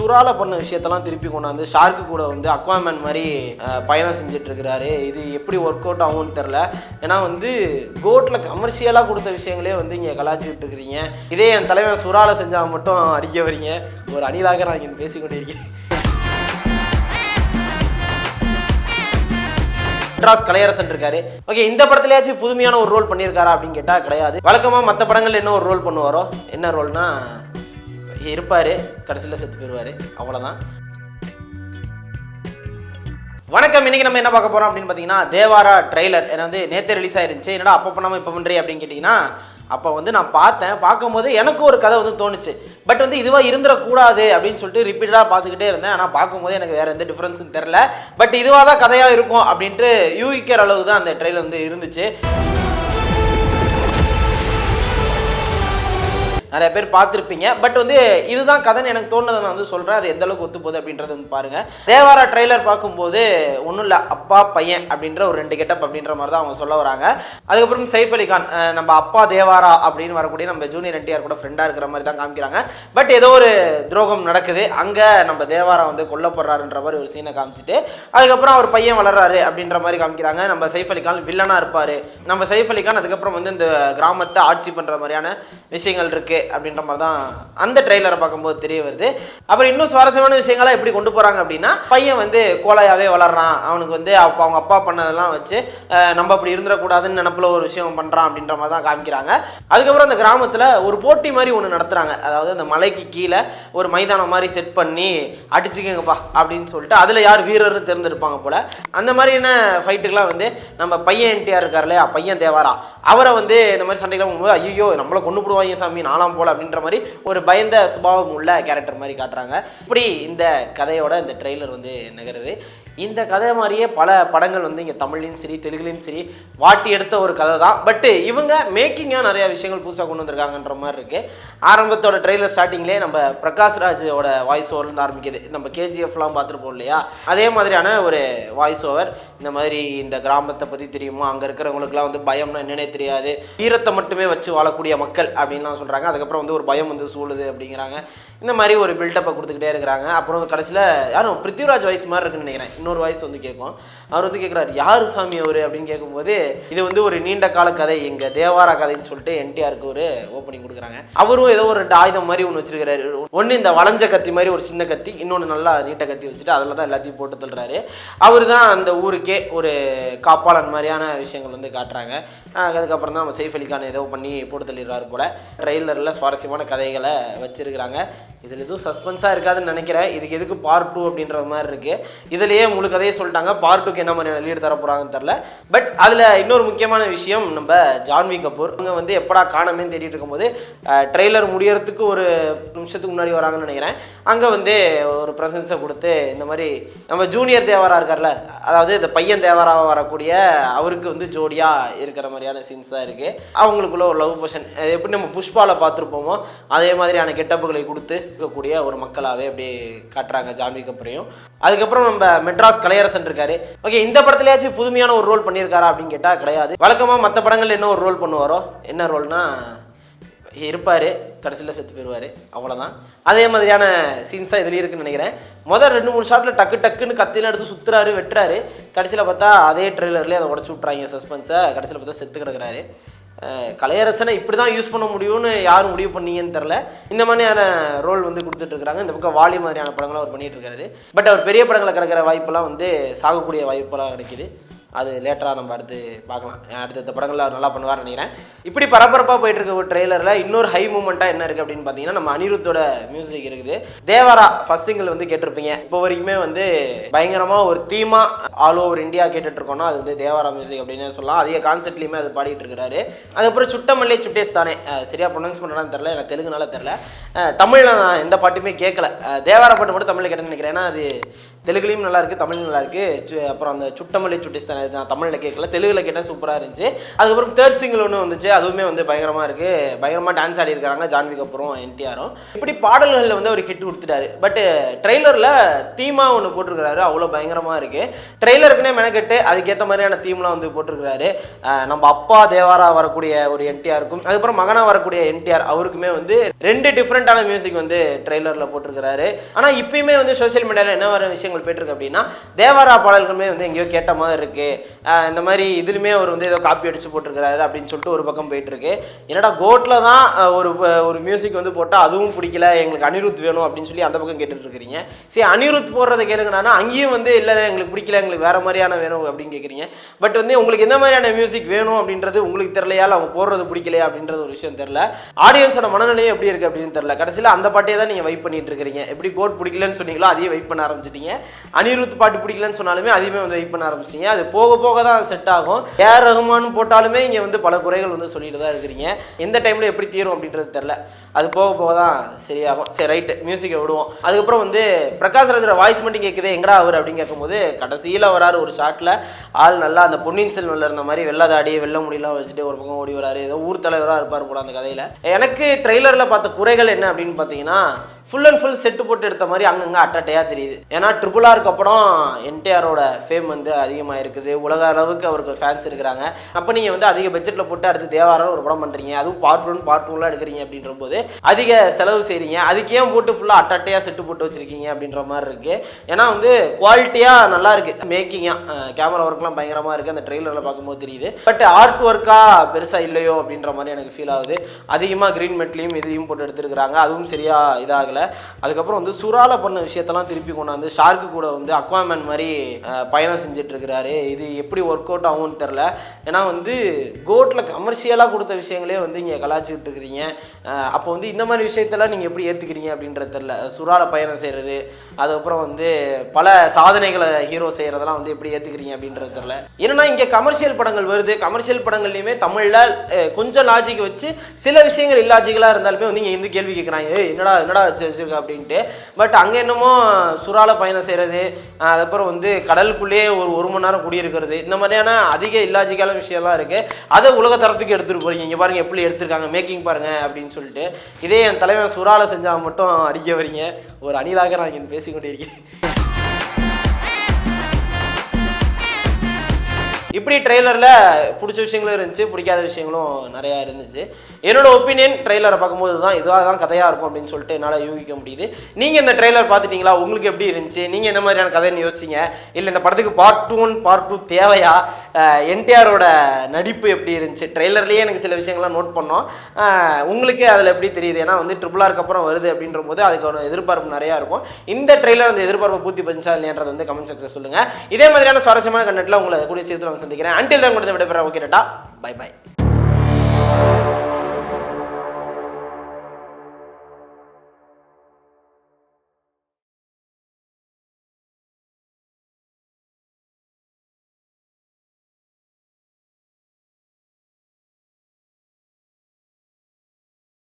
சுறால பண்ண விஷயத்தெல்லாம் திருப்பி கொண்டாந்து ஷார்க்கு கூட வந்து அக்வாமேன் மாதிரி பயணம் செஞ்சுட்டு இருக்கிறாரு இது எப்படி ஒர்க் அவுட் ஆகும்னு தெரில ஏன்னா வந்து கோட்டில் கமர்ஷியலாக கொடுத்த விஷயங்களே வந்து இங்கே கலாச்சிட்டு இருக்கிறீங்க இதே என் தலைவன் சுறால செஞ்சால் மட்டும் அடிக்க வரீங்க. ஒரு அணிலாக நான் இங்கே பேசிக்கொண்டே இருக்கேன் மெட்ராஸ் கலையரசன் இருக்காரு. ஓகே இந்த படத்துலயாச்சும் புதுமையான ஒரு ரோல் பண்ணியிருக்காரா அப்படின்னு கேட்டால் கிடையாது. வழக்கமாக மற்ற படங்கள் என்ன ஒரு ரோல் பண்ணுவாரோ? என்ன ரோல்னா இருப்பார் கடைசியில் செத்து போயிடுவார் அவ்வளோதான் வணக்கம் இன்னைக்கு நம்ம என்ன பார்க்க போகிறோம் அப்படின்னு பார்த்தீங்கன்னா தேவாரா ட்ரெய்லர். என்ன வந்து நேற்று ரிலீஸ் ஆயிருந்துச்சு. என்னடா அப்போ பண்ணாமல் இப்போ பண்ணுறீ அப்படின்னு கேட்டிங்கன்னா அப்போ வந்து நான் பார்த்தேன். பார்க்கும்போது எனக்கு ஒரு கதை வந்து தோணுச்சு. பட் வந்து இதுவாக இருந்துடக்கூடாது அப்படின்னு சொல்லிட்டு ரிப்பீட்டடாக பார்த்துக்கிட்டே இருந்தேன். ஆனால் பார்க்கும்போது எனக்கு வேறு எந்த டிஃப்ரென்ஸும் தெரில பட் இதுவாக தான் கதையாக இருக்கும் அப்படின்ட்டு யூகிக்கிற அளவுக்கு தான் அந்த ட்ரெய்லர் வந்து இருந்துச்சு. நிறைய பேர் பார்த்துருப்பீங்க. பட் வந்து இதுதான் கதைன்னு எனக்கு தோணுதை நான் வந்து சொல்கிறேன் அது எந்த அளவுக்கு ஒத்து போகுது அப்படின்றத வந்து பாருங்கள் தேவாரா ட்ரெய்லர் பார்க்கும்போது ஒன்றும் இல்லை அப்பா பையன் அப்படின்ற ஒரு ரெண்டு கெட்டப் அப்படின்ற மாதிரி தான் அவங்க சொல்ல வராங்க. அதுக்கப்புறம் சைஃப் அலி கான் நம்ம அப்பா தேவாரா அப்படின்னு வரக்கூடிய நம்ம ஜூனியர் என்டிஆர் கூட ஃப்ரெண்டாக இருக்கிற மாதிரி தான் காமிக்கிறாங்க. பட் ஏதோ ஒரு துரோகம் நடக்குது. அங்கே நம்ம தேவாரா வந்து கொல்லப்படுறாருன்ற மாதிரி ஒரு சீனை காமிச்சிட்டு அதுக்கப்புறம் அவர் பையன் வளர்றாரு அப்படின்ற மாதிரி காமிக்கிறாங்க. நம்ம சைஃப் அலி கான் வில்லனாக இருப்பார். நம்ம சைஃப் அலி கான் அதுக்கப்புறம் வந்து இந்த கிராமத்தை ஆட்சி பண்ணுற மாதிரியான விஷயங்கள் இருக்குது அப்படின்ற மாதிரி தான் அந்த ட்ரெய்லரை பார்க்கும்போது தெரிய வருது. அப்புறம் இன்னும் சுவாரஸ்யமான விஷயங்கள்லாம் எப்படி கொண்டு போகிறாங்க அப்படின்னா பையன் வந்து கோலையாகவே வளர்றான். அவனுக்கு வந்து அப்போ அவங்க அப்பா பண்ணதெல்லாம் வச்சு நம்ம அப்படி இருந்துடக்கூடாதுன்னு நினப்பில் ஒரு விஷயம் பண்ணுறான் அப்படின்ற மாதிரி தான் காமிக்கிறாங்க. அதுக்கப்புறம் அந்த கிராமத்தில் ஒரு போட்டி மாதிரி ஒன்று நடத்துகிறாங்க அதாவது அந்த மலைக்கு கீழே ஒரு மைதானம் மாதிரி செட் பண்ணி அடிச்சுக்கங்கப்பா அப்படின்னு சொல்லிட்டு அதில் யார் வீரர்னு தேர்ந்தெடுப்பாங்க போல். அந்த மாதிரியான ஃபைட்டுக்கெலாம் வந்து நம்ம பையன் என்டிஆர் இருக்கார் இல்லையா? பையன் தேவாரா? அவரை வந்து இந்த மாதிரி சண்டைக்கெல்லாம் போகும்போது ஐயோ நம்மளை கொண்டு போடுவாங்க சாமி நாலாம் போல அப்படின்ற மாதிரி ஒரு பயந்த சுபாவம் உள்ள கேரக்டர் மாதிரி காட்டுறாங்க. இப்படி இந்த கதையோட இந்த ட்ரெய்லர் வந்து நகருது. இந்த கதை மாதிரியே பல படங்கள் வந்து இங்கே தமிழ்லையும் சரி தெலுங்குலையும் சரி வாட்டி எடுத்த ஒரு கதை தான். பட்டு இவங்க மேக்கிங்காக நிறைய விஷயங்கள் புதுசாக கொண்டு வந்திருக்காங்கன்ற மாதிரி இருக்குது ஆரம்பத்தோட ட்ரெய்லர் ஸ்டார்டிங்லேயே நம்ம பிரகாஷ் ராஜோட வாய்ஸ் ஓவர்லேருந்து ஆரம்பிக்குது. நம்ம கேஜிஎஃப்லாம் பார்த்துருப்போம் இல்லையா? அதே மாதிரியான ஒரு வாய்ஸ் ஓவர் இந்த மாதிரி இந்த கிராமத்தை பற்றி தெரியுமா? அங்கே இருக்கிறவங்களுக்குலாம் வந்து பயம்னா என்னென்ன தெரியாது. வீரத்தை மட்டுமே வச்சு வாழக்கூடிய மக்கள் அப்படின்லாம் சொல்கிறாங்க அதுக்கப்புறம் வந்து ஒரு பயம் வந்து சூழுது அப்படிங்கிறாங்க. இந்த மாதிரி ஒரு பில்டப்பை கொடுத்துக்கிட்டே இருக்கிறாங்க. அப்புறம் கடைசியில் யாரும் பிருத்திவிராஜ் வாய்ஸ் மாதிரி இருக்குன்னு நினைக்கிறேன். இன்னொரு வாய்ஸ் வந்து கேட்கும். அவர் வந்து கேட்குறாரு யார் சாமி அவர்? அப்படின்னு கேட்கும்போது இது வந்து ஒரு நீண்ட கால கதை. எங்கள் தேவாரா கதைன்னு சொல்லிட்டு என்டிஆருக்கு ஒரு ஓப்பனிங் கொடுக்குறாங்க. அவரும் ஏதோ ஒரு ரெண்டு ஆயுதம் மாதிரி ஒன்று வச்சிருக்கிறாரு. ஒன்று இந்த வளைஞ்ச கத்தி மாதிரி ஒரு சின்ன கத்தி. இன்னொன்று நல்லா நீட்ட கத்தி வச்சுட்டு அதில் தான் எல்லாத்தையும் போட்டு தள்ளுறாரு. அவர் தான் அந்த ஊருக்கே ஒரு காப்பாளன் மாதிரியான விஷயங்கள் வந்து காட்டுறாங்க. ஆஹ் தான் நம்ம சைஃப் அலி கான் ஏதோ பண்ணி போட்டு தள்ளிடுறாரு போல். ட்ரெய்லரில் சுவாரஸ்யமான கதைகளை வச்சிருக்கிறாங்க. இதில் எதுவும் சஸ்பென்ஸாக இருக்காதுன்னு நினைக்கிறேன். இதுக்கு எதுக்கு பார்ட் டூ அப்படின்ற மாதிரி இருக்குது இதுலேயே முழு கதையை சொல்லிட்டாங்க. பார்ட் டூக்கு என்ன மாதிரி லீடு தர போகிறாங்கன்னு தெரில பட் அதில் இன்னொரு முக்கியமான விஷயம் நம்ம ஜான்வி கபூர். அவங்க வந்து எப்படா காணமே தேடிட்டு இருக்கும்போது ட்ரெய்லர் முடியறதுக்கு ஒரு நிமிஷத்துக்கு முன்னாடி வராங்கன்னு நினைக்கிறேன். அங்கே வந்து ஒரு ப்ரெசன்ஸை கொடுத்து இந்த மாதிரி நம்ம ஜூனியர் தேவரா இருக்கார்ல அதாவது இந்த பையன் தேவராக வரக்கூடிய அவருக்கு வந்து ஜோடியாக இருக்கிற மாதிரியான சீன்ஸாக இருக்குது அவங்களுக்குள்ள ஒரு லவ் பொஷன் எப்படி நம்ம புஷ்பாவில் பார்த்துருப்போமோ அதே மாதிரியான கெட்டப்புகளை கொடுத்து இருக்கக்கூடிய ஒரு மக்களாகவே அப்படியே காட்டுறாங்க ஜான்வி கப்பரையும் அதுக்கப்புறம் நம்ம மெட்ராஸ் கலையரசன் இருக்காரு. ஓகே இந்த படத்துலயாச்சும் புதுமையான ஒரு ரோல் பண்ணியிருக்காரா அப்படின்னு கேட்டால் கிடையாது. வழக்கமாக மற்ற படங்கள் என்ன ஒரு ரோல் பண்ணுவாரோ? என்ன ரோல்னா இருப்பார் கடைசியில் செத்து போயிடுவார். அவ்வளோதான் அதே மாதிரியான சீன்ஸ் தான் இதுலேயும் இருக்குன்னு நினைக்கிறேன். முதல் ரெண்டு மூணு ஷாட்டில் டக்கு டக்குன்னு கத்தியில் எடுத்து சுற்றுறாரு வெட்டுறாரு. கடைசியில் பார்த்தா அதே ட்ரெய்லர்லேயே அதை உடச்சி விட்றாங்க சஸ்பென்ஸை கடைசியில் பார்த்தா செத்து கிடக்குறாரு. கலையரசனை இப்படி தான் யூஸ் பண்ண முடியும்னு யாரும் முடிவு பண்ணீங்கன்னு தெரில இந்த மாதிரியான ரோல் வந்து கொடுத்துட்ருக்காங்க இந்த பக்கம் வாலி மாதிரியான படங்களும் அவர் பண்ணிகிட்டு இருக்காரு. பட் அவர் பெரிய படங்களை கிடக்கிற வாய்ப்பெல்லாம் வந்து சாகக்கூடிய வாய்ப்பெல்லாம் கிடைக்கிது. அது லேட்டராக நம்ம அடுத்து பார்க்கலாம். அடுத்தடுத்த படங்களில் அவர் நல்லா பண்ணுவார்னு நினைக்கிறேன். இப்படி பரபரப்பாக போயிட்டு இருக்க ஒரு ட்ரெய்லரில் இன்னொரு ஹை மூமெண்ட்டாக என்ன இருக்குது அப்படின்னு பார்த்தீங்கன்னா நம்ம அனிருத்தோட மியூசிக் இருக்குது. தேவாரா ஃபர்ஸ்ட் சிங்கிள் வந்து கேட்டிருப்பீங்க. இப்போ வரைக்குமே வந்து பயங்கரமாக ஒரு தீமாக ஆல் ஓவர் இந்தியா கேட்டுட்ருக்கோம்னா அது வந்து தேவாரா மியூசிக் அப்படின்னு சொல்லலாம். அதிக கான்செப்ட்லேயுமே அது பாடிட்டு இருக்கிறாரு அதுக்கப்புறம் சுட்டமல்லே சுட்டேஸ் தானே சரியாக ப்ரொனவுன்ஸ் பண்ணுறான்னு தெரில எனக்கு தெலுங்குனால தெரில தமிழில் நான் எந்த பாட்டுமே கேட்கல. தேவாரா பாட்டு மட்டும் தமிழில் கேட்டேன்னு நினைக்கிறேன். ஏன்னா அது தெலுங்குலேயும் நல்லா இருக்குது தமிழ் நல்லா இருக்குது அப்புறம் அந்த சுட்டமல்லி சுட்டிஸ்தான் இது நான் தமிழில் கேட்கல தெலுங்கில் கேட்டால் சூப்பராக இருந்துச்சு. அதுக்கப்புறம் தேர்ட் சிங்கிள் ஒன்று வந்துச்சு அதுவுமே வந்து பயங்கரமாக இருக்குது பயங்கரமாக டான்ஸ் ஆடி இருக்காங்க ஜான்வி அப்புறம் என்டிஆரும். இப்படி பாடல்களில் வந்து அவர் ஹிட் கொடுத்துட்டாரு. பட் ட்ரெய்லரில் தீமாக ஒன்று போட்டிருக்கிறாரு அவ்வளோ பயங்கரமாக இருக்குது ட்ரெய்லருக்குனே மெனக்கெட்டு அதுக்கேற்ற மாதிரியான தீம்லாம் வந்து போட்டிருக்கிறாரு. நம்ம அப்பா தேவாரா வரக்கூடிய ஒரு என்டிஆருக்கும் அதுக்கப்புறம் மகனாக வரக்கூடிய என்டிஆர் அவருக்குமே வந்து ரெண்டு டிஃப்ரெண்ட்டான மியூசிக் வந்து ட்ரெய்லரில் போட்டிருக்கிறாரு. ஆனால் இப்பயுமே வந்து சோஷியல் மீடியாவில் என்ன வர விஷயம் விஷயங்கள் போயிட்டுருக்கு அப்படின்னா தேவாரா பாடல்களுமே வந்து எங்கேயோ கேட்ட மாதிரி இருக்கு. இந்த மாதிரி இதுலையுமே அவர் வந்து ஏதோ காப்பி அடிச்சு போட்டிருக்கிறாரு அப்படின்னு சொல்லிட்டு ஒரு பக்கம் போயிட்டு இருக்கு என்னடா கோட்டில் தான் ஒரு ஒரு மியூசிக் வந்து போட்டால் அதுவும் பிடிக்கல எங்களுக்கு அனிருத் வேணும் அப்படின்னு சொல்லி அந்த பக்கம் கேட்டுட்டு இருக்கிறீங்க. சரி அனிருத் போடுறத கேளுங்கன்னா அங்கேயும் வந்து இல்லை எங்களுக்கு பிடிக்கல எங்களுக்கு வேற மாதிரியான வேணும் அப்படின்னு கேட்குறீங்க பட் வந்து உங்களுக்கு எந்த மாதிரியான மியூசிக் வேணும் அப்படின்றது உங்களுக்கு தெரியலையா இல்லை அவங்க போடுறது பிடிக்கலையா அப்படின்றது ஒரு விஷயம் தெரியல. ஆடியன்ஸோட மனநிலையும் எப்படி இருக்கு அப்படின்னு தெரியல. கடைசியில் அந்த பாட்டே தான் நீங்கள் வைப் பண்ணிட்டு இருக்கிறீங்க. எப்படி கோட் பிடிக்கலன்னு சொன்னீங்களோ அதையும் வைப் பண்ண ஆரம்பிச்சிட்டீங்க. அனிருத் பாட்டு பிடிக்கலன்னு சொன்னாலுமே அதையுமே வந்து வெயிட் பண்ண ஆரம்பிச்சிங்க. அது போக போக தான் செட் ஆகும். ஏஆர் ரகுமான் போட்டாலுமே இங்கே வந்து பல குறைகள் வந்து சொல்லிட்டு தான் இருக்கிறீங்க. எந்த டைமில் எப்படி தீரும் அப்படின்றது தெரில அது போக போக தான் சரியாகும். சரி ரைட்டு மியூசிக்கை விடுவோம். அதுக்கப்புறம் வந்து பிரகாஷ் ராஜோட வாய்ஸ் மட்டும் கேட்குது எங்கடா அவர் அப்படின்னு கேட்கும்போது கடைசியில் வராரு ஒரு ஷாட்டில் ஆள் நல்லா அந்த பொன்னியின் செல்வனில் இருந்த மாதிரி வெள்ளதாடி வெள்ள முடியெல்லாம் வச்சுட்டு ஒரு பக்கம் ஓடி வராரு. ஏதோ ஊர் தலைவராக இருப்பார் போல அந்த கதையில். எனக்கு ட்ரெய்லரில் பார்த்த குறைகள் என்ன அப்படின்னு பார்த்தீங்கன்னா ஃபுல் அண்ட் ஃபுல் செட்டு போட்டு எடுத்த மாதிரி அங்கங்கே அட்டட்டையாக தெரியுது. ஏன்னா ட்ரிபிள் ஆருக்கு அப்புறம் என்டிஆரோட ஃபேம் வந்து அதிகமாக இருக்குது உலக அளவுக்கு அவருக்கு ஃபேன்ஸ் இருக்கிறாங்க. அப்போ நீங்கள் வந்து அதிக பட்ஜெட்டில் போட்டு அடுத்து தேவாரம் ஒரு படம் பண்ணுறீங்க அதுவும் பார்ட் ஒன் பார்ட் டூலாம் எடுக்கிறீங்க அப்படின்ற போது அதிக செலவு செய்கிறீங்க அதுக்கு ஏன் போட்டு ஃபுல்லாக அட்டட்டையாக செட்டு போட்டு வச்சுருக்கீங்க அப்படின்ற மாதிரி இருக்குது ஏன்னா வந்து குவாலிட்டியாக நல்லா இருக்குது மேக்கிங்காக கேமரா ஒர்க்லாம் பயங்கரமாக இருக்குது அந்த ட்ரெய்லரில் பார்க்கும்போது தெரியுது. பட் ஆர்ட் ஒர்க்காக பெருசாக இல்லையோ அப்படின்ற மாதிரி எனக்கு ஃபீல் ஆகுது. அதிகமாக க்ரீன் மெட்லையும் இதையும் போட்டு எடுத்துருக்குறாங்க. அதுவும் சரியாக இதாகலை. அதுக்கப்புறம் வந்து சுறால பண்ண விஷயத்தெல்லாம் திருப்பி கொண்டாந்து ஷார்க்கு கூட வந்து அக்வாமேன் மாதிரி பயணம் செஞ்சுட்டு இருக்கிறாரு இது எப்படி ஒர்க் அவுட் ஆகும்னு தெரில ஏன்னா வந்து கோட்டில் கமர்ஷியலாக கொடுத்த விஷயங்களே வந்து இங்கே கலாச்சிக்கிட்டு இருக்கிறீங்க அப்போ வந்து இந்த மாதிரி விஷயத்தெல்லாம் நீங்கள் எப்படி ஏற்றுக்கிறீங்க அப்படின்றது தெரில சுறால பயணம் செய்கிறது அதுக்கப்புறம் வந்து பல சாதனைகளை ஹீரோ செய்கிறதெல்லாம் வந்து எப்படி ஏற்றுக்கிறீங்க அப்படின்றது தெரில ஏன்னா இங்கே கமர்ஷியல் படங்கள் வருது. கமர்ஷியல் படங்கள்லையுமே தமிழில் கொஞ்சம் லாஜிக் வச்சு சில விஷயங்கள் இல்லாஜிக்கலாக இருந்தாலுமே வந்து இங்கே வந்து கேள்வி கேட்குறாங்க என்னடா என்னடா வச்சு அப்படின்ட்டு. பட் அங்கே என்னமோ சுறால பயணம் செய்கிறது அதுக்கப்புறம் வந்து கடலுக்குள்ளேயே ஒரு ஒரு மணி நேரம் குடியிருக்கிறது இந்த மாதிரியான அதிக இல்லாஜிக்கான விஷயம்லாம் இருக்குது அதை உலக தரத்துக்கு எடுத்துகிட்டு போறீங்க. இங்கே பாருங்க எப்படி எடுத்திருக்காங்க மேக்கிங் பாருங்க அப்படின்னு சொல்லிட்டு. இதே என் தலைவன் சுறால செஞ்சால் மட்டும் அடிக்க வரீங்க. ஒரு அணிலாக நான் இங்கே பேசிக்கொண்டே இருக்கேன் இப்படி ட்ரெய்லரில் பிடிச்ச விஷயங்களும் இருந்துச்சு பிடிக்காத விஷயங்களும் நிறையா இருந்துச்சு. என்னோட ஒப்பீனியன் ட்ரெய்லரை பார்க்கும்போது தான் இதுவாக தான் கதையாக இருக்கும் அப்படின்னு சொல்லிட்டு என்னால் யூகிக்க முடியுது. நீங்கள் இந்த ட்ரெய்லர் பார்த்துட்டீங்களா? உங்களுக்கு எப்படி இருந்துச்சு? நீங்கள் என்ன மாதிரியான கதைன்னு யோசிச்சிங்க? இல்லை இந்த படத்துக்கு பார்ட் ஒன் பார்ட் டூ தேவையா? என்டிஆரோட நடிப்பு எப்படி இருந்துச்சு? ட்ரெய்லர்லேயே எனக்கு சில விஷயங்கள்லாம் நோட் பண்ணோம். உங்களுக்கு அதில் எப்படி தெரியுது? ஏன்னா வந்து ட்ரிபிள் ஆருக்கு அப்புறம் வருது அப்படின்ற போது அதுக்கு ஒரு எதிர்பார்ப்பு நிறையா இருக்கும். இந்த ட்ரெய்லர் அந்த எதிர்பார்ப்பை பூர்த்தி பண்ணிச்சா இல்லையன்றது வந்து கமெண்ட் செக்ஷன் சொல்லுங்கள் இதே மாதிரியான சுவாரஸ்யமான கண்டென்ட்ல உங்களை கூடிய சீக்கிரம் சந்திக்கிறேன். அன்டில் தான் கொடுத்து விடைபெறேன். Okay tata bye bye